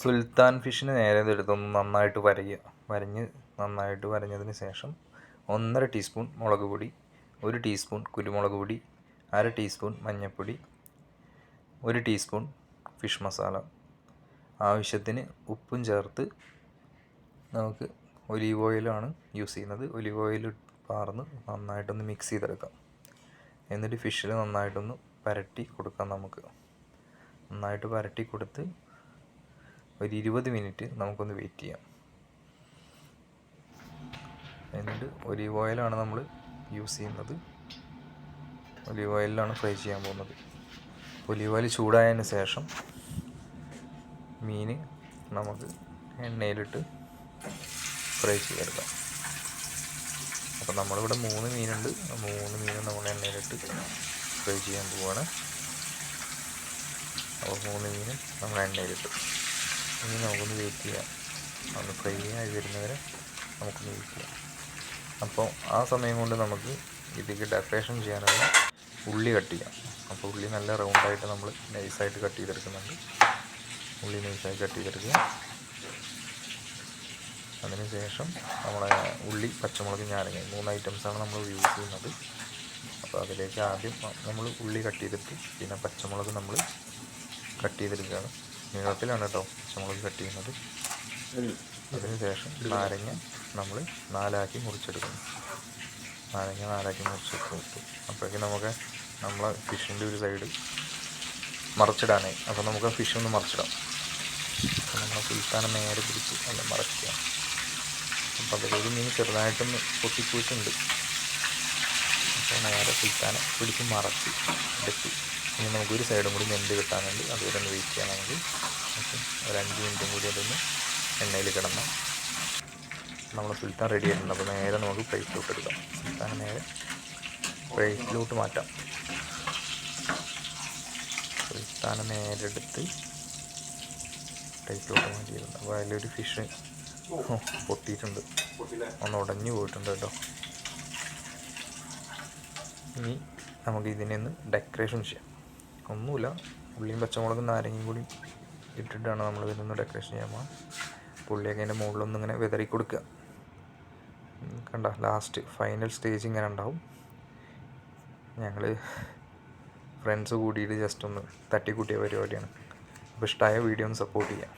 സുൽത്താൻ ഫിഷിന് നേരെ ഇതെടുത്തൊന്ന് നന്നായിട്ട് വരയുക വരഞ്ഞ് നന്നായിട്ട് വരഞ്ഞതിന് ശേഷം ഒന്നര ടീസ്പൂൺ മുളക് പൊടി ഒരു ടീസ്പൂൺ കുരുമുളക് പൊടി അര ടീസ്പൂൺ മഞ്ഞൾപ്പൊടി ഒരു ടീസ്പൂൺ ഫിഷ് മസാല. ആവശ്യത്തിന് ഉപ്പും ചേർത്ത് നമുക്ക് ഒലീവ് ഓയിലാണ് യൂസ് ചെയ്യുന്നത്. ഒലീവ് ഓയിൽ പാർന്ന് നന്നായിട്ടൊന്ന് മിക്സ് ചെയ്തെടുക്കാം. എന്നിട്ട് ഫിഷിൽ നന്നായിട്ടൊന്ന് പരട്ടി കൊടുക്കാം നമുക്ക്. നന്നായിട്ട് പരട്ടി കൊടുത്ത് ഒരു ഇരുപത് മിനിറ്റ് നമുക്കൊന്ന് വെയിറ്റ് ചെയ്യാം. എന്നിട്ട് ഒലീവ് ഓയിലാണ് നമ്മൾ യൂസ് ചെയ്യുന്നത്. ഒലീവ് ഓയിലാണ് ഫ്രൈ ചെയ്യാൻ പോകുന്നത്. ഒലീവ് ഓയിൽ ചൂടായതിന് ശേഷം മീൻ നമുക്ക് എണ്ണയിലിട്ട് ഫ്രൈ ചെയ്തെടുക്കാം. അപ്പോൾ നമ്മളിവിടെ മൂന്ന് മീനുണ്ട്. മൂന്ന് മീനും നമ്മൾ എണ്ണയിലിട്ട് ഫ്രൈ ചെയ്യാൻ പോവുകയാണ് അപ്പോൾ മൂന്ന് മീനും നമ്മൾ എണ്ണയിലിട്ട്. ഇനി നമുക്കൊന്ന് വെയിറ്റ് ചെയ്യാം. ഒന്ന് ഫ്രൈ ആയി വരുന്നവരെ നമുക്കൊന്ന് വെയിറ്റ് ചെയ്യാം. അപ്പോൾ ആ സമയം കൊണ്ട് നമുക്ക് ഇതിലേക്ക് ഡെക്കറേഷൻ ചെയ്യാനുള്ള ഉള്ളി കട്ട് ചെയ്യാം. അപ്പോൾ ഉള്ളി നല്ല റൗണ്ടായിട്ട് നമ്മൾ നൈസായിട്ട് കട്ട് ചെയ്തെടുക്കുന്നുണ്ട്. ഉള്ളി നൈസായി കട്ട് ചെയ്തെടുക്കുക. അതിന് ശേഷം നമ്മളെ ഉള്ളി പച്ചമുളക് ഞാരങ്ങ മൂന്ന് ഐറ്റംസാണ് നമ്മൾ യൂസ് ചെയ്യുന്നത്. അപ്പോൾ അതിലേക്ക് ആദ്യം നമ്മൾ ഉള്ളി കട്ട് ചെയ്തിട്ട് പിന്നെ പച്ചമുളക് നമ്മൾ കട്ട് ചെയ്തെടുക്കുകയാണ്. നീളത്തിലാണ് കേട്ടോ പച്ചമുളക് കട്ട് ചെയ്യുന്നത്. അതിനുശേഷം നാരങ്ങ നമ്മൾ നാലാക്കി മുറിച്ചെടുക്കുന്നു. നാരങ്ങ നാലാക്കി മുറിച്ചെടുത്തു അപ്പോഴേക്കും നമുക്ക് നമ്മളെ ഫിഷിന്റെ ഒരു സൈഡ് മറച്ചിടാനായി. അപ്പോൾ നമുക്ക് ഫിഷ് ഒന്ന് മറച്ചിടാം. അപ്പോൾ നമ്മൾ സുൽത്താനം നേരെ പിടിച്ച് നല്ല മറക്കുക അപ്പോൾ അതിലൊരു മീൻ ചെറുതായിട്ടൊന്ന് പൊട്ടിപ്പോയിട്ടുണ്ട്. അപ്പോൾ നേരെ സുൽത്താനം പിടിച്ച് മറച്ച് എടുത്ത്. ഇനി നമുക്കൊരു സൈഡും കൂടി വെന്ത് കിട്ടാനുണ്ട് അതുവരെ ഒന്ന് വെയിറ്റ് ചെയ്യാൻ നമുക്ക്. ഓക്കെ. ഒരു അഞ്ച് മിനിറ്റും കൂടി അതൊന്ന് എണ്ണയിൽ കിടന്നു നമ്മൾ സുൽത്താൻ റെഡി ആയിട്ടുണ്ട്. അപ്പോൾ നേരെ നമുക്ക് പ്ലേറ്റിലോട്ട് എടുക്കാം. സുൽത്താൻ നേരെ പ്ലേറ്റിലോട്ട് മാറ്റാം. സുൽത്താൻ നേരെ എടുത്ത് പ്ലേറ്റിലോട്ട് മാറ്റിയിട്ടുണ്ട് അപ്പോൾ അതിലൊരു ഫിഷ് പൊട്ടിയിട്ടുണ്ട്. ഒന്ന് ഉടഞ്ഞു പോയിട്ടുണ്ട് കേട്ടോ. ഇനി നമുക്ക് ഇതിനെ ഒന്ന് ഡെക്കറേഷൻ ചെയ്യാം. ഒന്നുമില്ല. ഉള്ളിയും പച്ചമുളകും നാരങ്ങയും കൂടി ഇട്ടിട്ടാണ് നമ്മൾ ഇതൊന്ന് ഡെക്കറേഷൻ ചെയ്യാൻ പോകുക പുള്ളിയൊക്കെ അതിന്റെ മുകളിലൊന്നും ഇങ്ങനെ വിതറി കൊടുക്കുക. കണ്ട ലാസ്റ്റ് ഫൈനൽ സ്റ്റേജ് ഇങ്ങനെ ഉണ്ടാവും. ഞങ്ങൾ ഫ്രണ്ട്സ് കൂടിയിട്ട് ജസ്റ്റ് ഒന്ന് തട്ടിക്കൂട്ടിയ പരിപാടിയാണ്. അപ്പോൾ ഇഷ്ടമായ വീഡിയോ ഒന്ന് സപ്പോർട്ട് ചെയ്യാം.